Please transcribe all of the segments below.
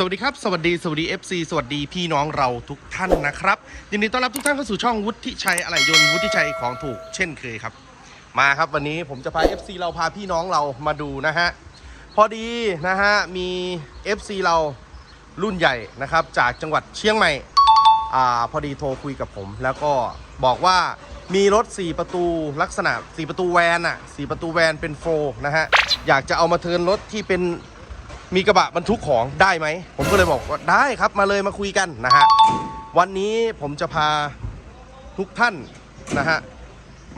สวัสดีครับ สวัสดี สวัสดี FC สวัสดีพี่น้องเราทุกท่านนะครับยินดีต้อนรับทุกท่านเข้าสู่ช่องวุฒิชัยอะไหล่ยนต์วุฒิชัยของถูกเช่นเคยครับ มาครับวันนี้ผมจะพา FC เราพาพี่น้องเรามาดูนะฮะพอดีนะฮะมี FC เรารุ่นใหญ่นะครับ จากจังหวัดเชียงใหม่อ่าพอดีโทรคุยกับผม แล้วก็บอกว่ามีรถ 4 ประตูลักษณะ 4 ประตูแวนอะ4ประตูแวนเป็นโฟร์นะฮะอยากจะเอามาเทิร์นรถที่เป็น มีกระบะบรรทุกของได้ไหม ผมก็เลยบอกว่าได้ครับมาเลยมาคุยกันนะฮะ วันนี้ผมจะพาทุกท่านนะฮะ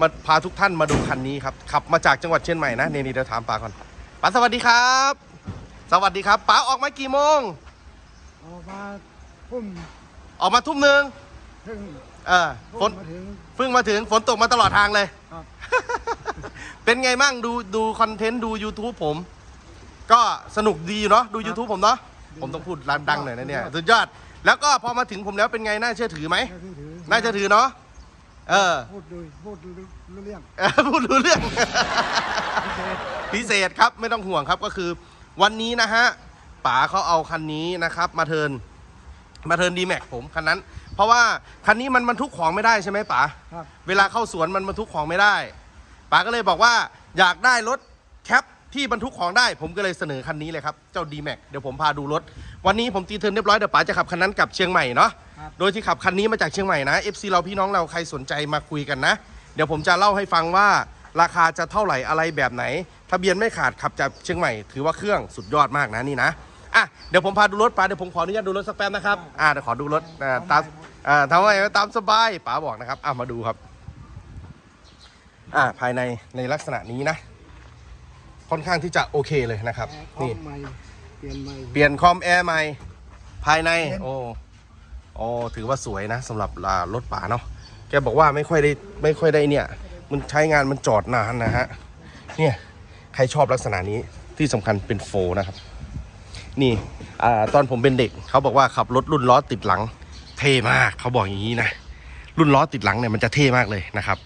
มาพาทุกท่านมาดูคันนี้ครับ ขับมาจากจังหวัดเชียงใหม่นะเนี่ยนี่เดี๋ยวถามป๋าก่อนป๋าสวัสดีครับ สวัสดีครับป๋าออกมากี่โมง ออกมาพุ่มออกมาทุ่มหนึ่งถึงเออฝพุ่นมมาถึง เพิ่งมาถึงฝนตกมาตลอดทางเลย ครับ เป็นไงมั่งดูดูคอนเทนต์ดู YouTube ผม ก็สนุกดีอยู่เนาะดู YouTube ผมเนาะผมต้องพูดร้านดังหน่อยนะเนี่ยสุดยอด แล้วก็พอมาถึงผมแล้วเป็นไงน่าเชื่อถือไหมน่าเชื่อถือน่าเชื่อถือเนาะเออพูดดูพูดรู้รู้เรื่องเออพูดรู้เรื่องพิเศษพิเศษครับไม่ต้องห่วงครับก็คือ วันนี้นะฮะป๋าเขาเอาคันนี้นะครับ มาเทิร์นมาเทิร์นดีแม็กผมคันนั้น เพราะว่าคันนี้มันบรรทุกของไม่ได้ใช่ไหมป๋าครับ เวลาเข้าสวนมันบรรทุกของไม่ได้ป๋าก็เลยบอกว่าอยากได้รถแคป ที่บรรทุกของได้ผมก็เลยเสนอคันนี้เลยครับ เจ้า d m a x เดี๋ยวผมพาดูรถ วันนี้ผมตีเทิร์นเรียบร้อยเดี๋ยวป๋าจะขับคันนั้นกลับเชียงใหม่เนาะครับโดยที่ขับคันนี้มาจากเชียงใหม่นะ FC เราพี่น้องเราใครสนใจมาคุยกันนะ เดี๋ยวผมจะเล่าให้ฟังว่าราคาจะเท่าไหร่อะไรแบบไหน ทะเบียนไม่ขาดขับจากเชียงใหม่ถือว่าเครื่องสุดยอดมากนะนี่นะอะเดี๋ยวผมพาดูรถป๋าเดี๋ยวผมขออนุญาตดูรถสักแป๊บนะครับอะเดี๋ยวขอดูรถอ่าตามอ่าทำไมตามสบายป๋าบอกนะครับอ่ามาดูครับอ่าภายในในลักษณะนี้นะ ค่อนข้างที่จะโอเคเลยนะครับแอร์คอนี่มใหม่เปลี่ยนใหม่เปลี่ยนคอมแอร์ใหม่ภายในเห็นโอ้โอ้ถือว่าสวยนะสำหรับอ่ารถป๋าเนาะแกบอกว่าไม่ค่อยได้ไม่ค่อยได้เนี่ย มันใช้งานมันจอดนานนะฮะเนี่ยใครชอบลักษณะนี้ที่สำคัญเป็นโฟร์นะครับ นี่อ่าตอนผมเป็นเด็ก เขาบอกว่าขับรถรุ่นล้อติดหลัง เท่มากเขาบอกอย่างนี้นะรุ่นล้อติดหลังเนี่ยมันจะเท่มากเลยนะครับ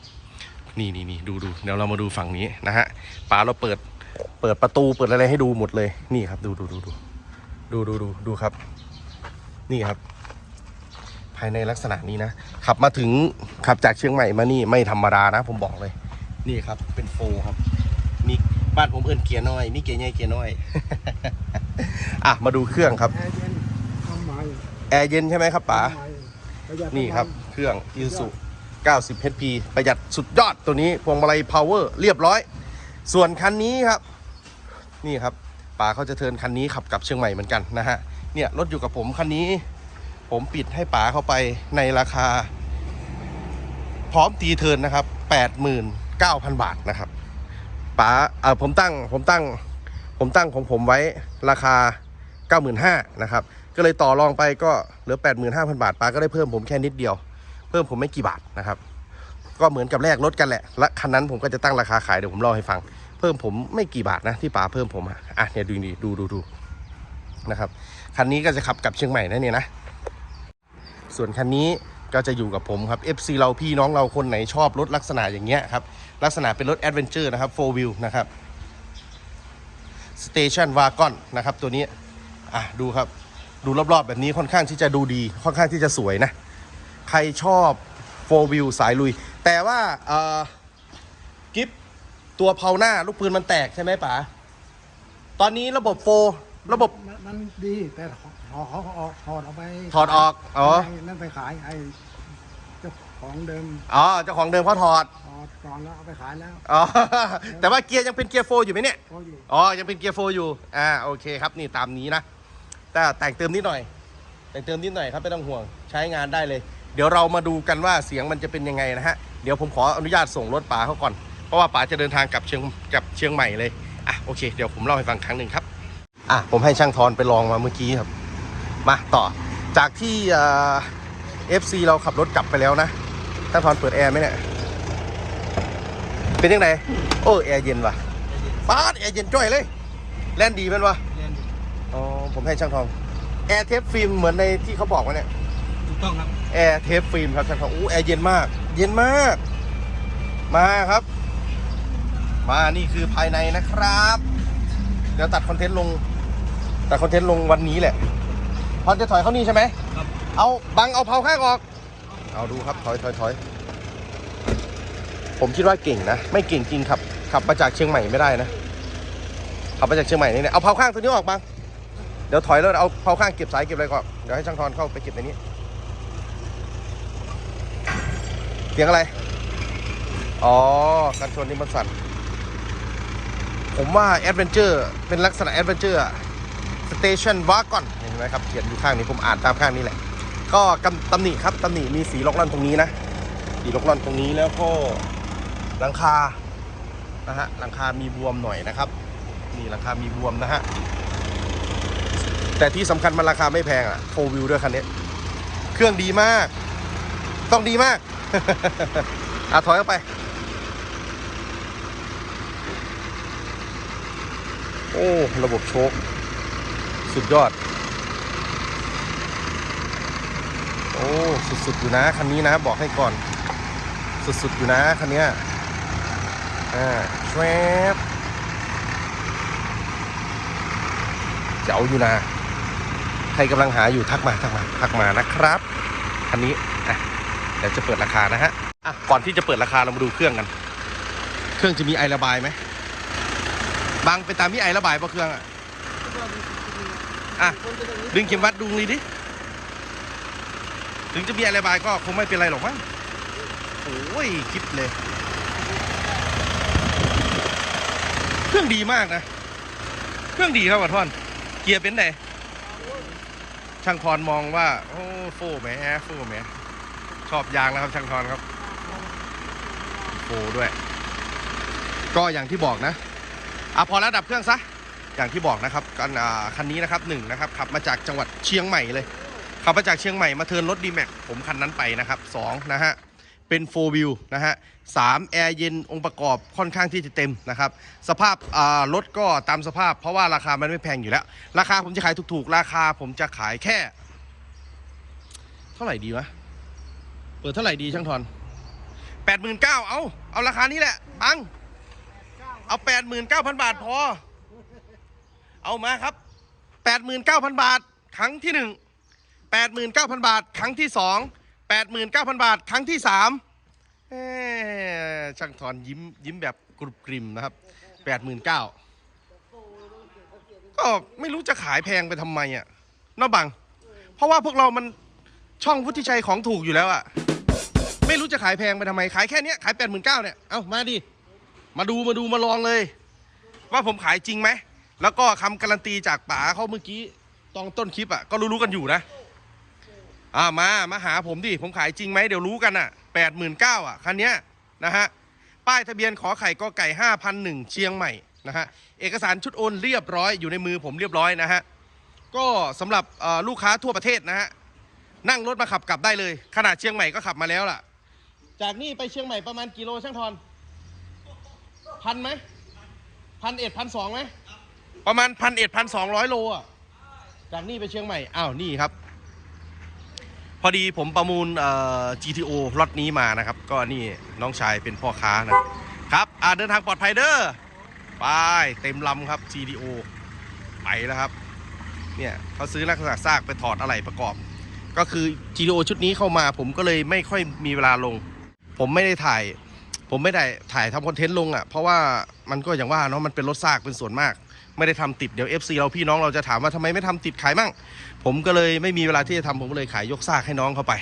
นี่นี่นี่ดูดูเดี๋ยวเรามาดูฝั่งนี้นะฮะป๋าเราเปิด เปิดประตูเปิดอะไรให้ดูหมดเลย นี่ครับ ดูดูดูดูดูดูดูดูครับ นี่ครับ ภายในลักษณะนี้นะ ขับมาถึงขับจากเชียงใหม่มานี่ไม่ธรรมดานะ ผมบอกเลย นี่ครับ เป็นโฟร์ครับ มีบ้านผมเอิ้นเกียร์น้อย มีเกียร์ใหญ่เกียร์น้อย อะ มาดูเครื่องครับ แอร์เย็นทำใหม่แอร์เย็นใช่ไหมครับป๋า นี่ครับ เครื่อง i s u 90 HP ประหยัดสุดยอดตัวนี้ พวงมาลัย power เรียบร้อย ส่วนคันนี้ครับ นี่ครับป๋าเขาจะเทินคันนี้ขับกลับเชียงใหม่เหมือนกันนะฮะเนี่ยรถอยู่กับผมคันนี้ ผมปิดให้ป๋าเข้าไปในราคา พร้อมตีเทินนะครับ89,000 บาทนะครับป๋าเออผมตั้งผมตั้ง ผมตั้งของผมไว้ราคา 95,000นะครับก็เลยต่อรองไปก็เหลือ 85,000 บาทป๋าก็ได้เพิ่มผมแค่นิดเดียว เพิ่มผมไม่กี่บาทนะครับ ก็เหมือนกับแลกรถกันแหละและคันนั้นผมก็จะตั้งราคาขายเดี๋ยวผมเล่าให้ฟัง เพิ่มผมไม่กี่บาทนะที่ป๋าเพิ่มผมอะอะเนี่ยดูนี่ดูดูดูนะครับคันนี้ก็จะขับกลับเชียงใหม่นะเนี่ยนะส่วนคันนี้ก็จะอยู่กับผมครับ FC เราพี่น้องเราคนไหนชอบรถลักษณะอย่างเงี้ยครับลักษณะเป็นรถแอดเวนเจอร์นะครับ4 wheel นะครับสเตชันวากอนนะครับตัวนี้อะดูครับดูรอบๆแบบนี้ค่อนข้างที่จะดูดี ค่อนข้างที่จะสวยนะ ใครชอบ4 wheel สายลุย แต่ว่าเอ่อกิฟตัวเพาหน้าลูกปืนมันแตกใช่ไหมป๋าตอนนี้ระบบโฟระบบ มันมันดีแต่ถอดเขาออกถอดออกไปถอดออกอ๋อ ไนั่นไปขายไอ้เจ้าของเดิมอ๋อเจ้าของเดิมเขาถอดถอดก่อนแล้วเอาไปขายแล้วอ๋อแต่ว่าเกียร์ยังเป็นเกียร์โฟอยู่ไหมเนี่ย เขาอยู่อ๋อ ยังเป็นเกียร์โฟอยู่ อ่า โอเคครับ นี่ตามนี้นะ แต่แต่งเติมนิดหน่อย แต่งเติมนิดหน่อยครับ ไม่ต้องห่วง ใช้งานได้เลย เดี๋ยวเรามาดูกันว่าเสียงมันจะเป็นยังไงนะฮะ เดี๋ยวผมขออนุญาตส่งรถป๋าเขาก่อน เพราะว่าป๋าจะเดินทางกลับเชียงกลับเชียงใหม่เลย อะโอเค เดี๋ยวผมเล่าให้ฟังครั้งหนึ่งครับ อะผมให้ช่างทอนไปลองมาเมื่อกี้ครับ มาต่อ จากที่เอฟซีเราขับรถกลับไปแล้วนะ ช่างทอนเปิดแอร์ไหมเนี่ย เป็นยังไงโอ้แอร์เย็นว่ะป้าดแอร์เย็นจ้อยเลยแล่นดีแมันวะเรียนอ๋อผมให้ช่างทองแอร์เทปฟิล์มเหมือนในที่เขาบอกว่าเนี่ย ถูกต้องครับแอร์เทปฟิล์มครับช่างทองอู้แอร์เย็นมาก เย็นมาก มาครับ มานี่คือภายในนะครับ เดี๋ยวตัดคอนเทนต์ลงตัดคอนเทนต์ลงวันนี้แหละพรจะถอยเข้านี่ใช่ไหมเอาบังเอาเผาข้างออก เอาดูครับถอยถอยถอยผมคิดว่าเก่งนะ ไม่เก่งจริงครับ ขับมาจากเชียงใหม่ไม่ได้นะขับมาจากเชียงใหม่นี่เนี่ยเอาเผาข้างตัวนี้ออกบังเดี๋ยวถอยแล้วเอาเผาข้างเก็บสายเก็บอะไรก่อนเดี๋ยวให้ช่างทอนเข้าไปเก็บในนี้ เสียงอะไร อ๋อ การชนนี่มันสั่น ผมว่าแอดเวนเจอร์เป็นลักษณะแอดเวนเจอร์สเตชันวากอนเห็นไหมครับ เขียนอยู่ข้างนี้ผมอ่านตามข้างนี้แหละ ก็กำตำหนิครับตำหนิมีสีล็อกล่อนตรงนี้นะ สีล็อกล่อนตรงนี้แล้วก็หลังคา นะฮะ หลังคามีบวมหน่อยนะครับ นี่หลังคามีบวมนะฮะ แต่ที่สำคัญมันราคาไม่แพงอะโฟวิวด้วยคันนี้ เครื่องดีมาก ต้องดีมาก อะถอยออกไป โอ้ ระบบโชคสุดยอด โอ้ สุดๆ อยู่นะ คันนี้นะ บอกให้ก่อน สุดๆ อยู่นะ คันเนี้ยอ่าแชบเจ๋วอยู่นะ ใครกำลังหาอยู่ทักมา ทักมา ทักมานะครับ คันนี้ ดี๋ยวจะเปิดราคานะฮะอะก่อนที่จะเปิดราคาเรามาดูเครื่องกัน เครื่องจะมีไอระบายไหมบางไปตามที่ไอระบายปะเครื่องอะอะดึงเข็มวัดดูเลยดิถึงจะมีไอระบายก็คงไม่เป็นไรหรอกมั้งโอ้ยคิดเลย เครื่องดีมากนะ เครื่องดีครับวัท่อน เกียร์เป็นไหนช่างพรมองว่า โอ้โฟแหมโฟแหม ชอบยางแล้วครับช่างพรครับโฟด้วย ก็อย่างที่บอกนะอะพอแล้วดับเครื่องซะอย่างที่บอกนะครับกันคันนี้นะครับหนึ่งนะครับขับมาจากจังหวัดเชียงใหม่เลยขับมาจากเชียงใหม่มาเทินรถดีแม็กผมคันนั้นไปนะครับสองนะฮะเป็นโฟวิวนะฮะสามแอร์เย็นองค์ประกอบค่อนข้างที่จะเต็มนะครับ สภาพรถก็ตามสภาพ เพราะว่าราคามันไม่แพงอยู่แล้ว ราคาผมจะขายถูกๆ ราคาผมจะขายแค่ เท่าไหร่ดีวะ ปิดเท่าไหร่ดีช่างทอนแปดหมื่นเก้าเอาเอาราคานี้แหละบังเอาแปดหมื่นเก้าพันบาทพอ เอามาครับแปดหมื่นเก้าพันบาท ครั้งที่หนึ่งแปดหมื่นเก้าพันบาท ครั้งที่สองแปดหมื่นเก้าพันบาท ครั้งที่สามช่างทอนยิ้มยิ้มแบบกรุบกริมนะครับแปดหมื่นเก้าก็ไม่รู้จะขายแพงไปทำไมอะเนาบัง เพราะว่าพวกเรามันช่องวุฒิชัยของถูกอยู่แล้วอะ ไม่รู้จะขายแพงไปทำไม ขายแค่เนี้ยขายแปดหมื่นเก้าเนี่ย เอามาดิ มาดูมาดูมาลองเลย ว่าผมขายจริงไหม แล้วก็คำการันตีจากป๋าเขาเมื่อกี้ตอนต้นคลิปอะก็รู้ๆกันอยู่นะ อ่ามามาหาผมดิ ผมขายจริงไหมเดี๋ยวรู้กันอะแปดหมื่นเก้าอะคันเนี้ยนะฮะป้ายทะเบียนขอไข่กอไก่ห้าพันหนึ่งเชียงใหม่นะฮะเอกสารชุดโอนเรียบร้อยอยู่ในมือผมเรียบร้อยนะฮะก็สำหรับลูกค้าทั่วประเทศนะฮะนั่งรถมาขับกลับได้เลย ขนาดเชียงใหม่ก็ขับมาแล้วล่ะ จากนี่ไปเชียงใหม่ประมาณกิโลช่างทอน พันไหมพันเอ็ดพันสองไหมประมาณพันเอ็ดพันสองร้อยโลอะจากนี่ไปเชียงใหม่อ้าวนี่ครับ พอดีผมประมูลเอ่อ GTO รถนี้มานะครับ ก็นี่น้องชายเป็นพ่อค้านะครับอ่าเดินทางปลอดภัยเด้อไปเต็มลำครับ GTO ไปแล้วครับเนี่ยเขาซื้อลักษณะซากไปถอดอะไรประกอบ ก็คือ GTO ชุดนี้เข้ามาผมก็เลยไม่ค่อยมีเวลาลง ผมไม่ได้ถ่าย ผมไม่ได้ถ่ายทำคอนเทนต์ลงอะ เพราะว่ามันก็อย่างว่าเนาะมันเป็นรถซากเป็นส่วนมาก ไม่ได้ทำติดเดี๋ยว FC เราพี่น้องเราจะถามว่าทำไมไม่ทำติดขายมั่ง ผมก็เลยไม่มีเวลาที่จะทำผมก็เลยขายยกซากให้น้องเขาไป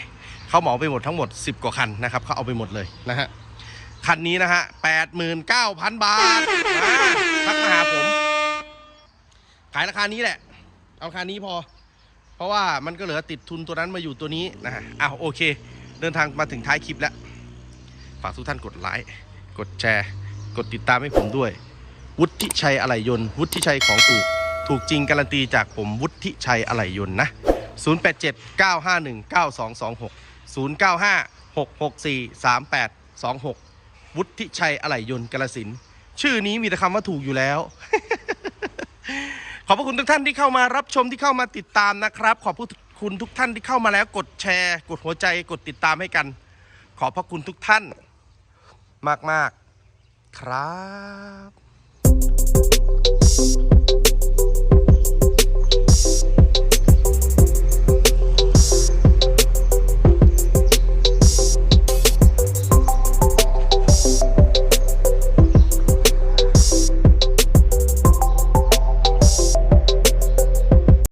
เขาเหมาไปหมดทั้งหมด 10 กว่าคันนะครับเขาเอาไปหมดเลยนะฮะคันนี้นะฮะ89,000บาทมาทักมาหาผม ขายราคานี้แหละ เอาราคานี้พอ เพราะว่ามันก็เหลือติดทุนตัวนั้นมาอยู่ตัวนี้นะฮะอ้าวโอเค เดินทางมาถึงท้ายคลิปแล้ว ฝากทุกท่านกดไลค์กดแชร์ กดติดตามให้ผมด้วย วุฒิชัยอะไหล่ยนต์ วุฒิชัยของถูก ถูกจริงการันตีจากผมวุฒิชัยอะไหล่ยนต์นะ 087 951 9226 095 664 3826 วุฒิชัยอะไหล่ยนต์กาลสินธุ์ชื่อนี้มีแต่คำว่าถูกอยู่แล้ว ขอบพระคุณทุกท่านที่เข้ามารับชมที่เข้ามาติดตามนะครับ ขอบพระคุณทุกท่านที่เข้ามาแล้วกดแชร์ กดหัวใจกดติดตามให้กัน ขอบพระคุณทุกท่าน มาก ๆ ครับ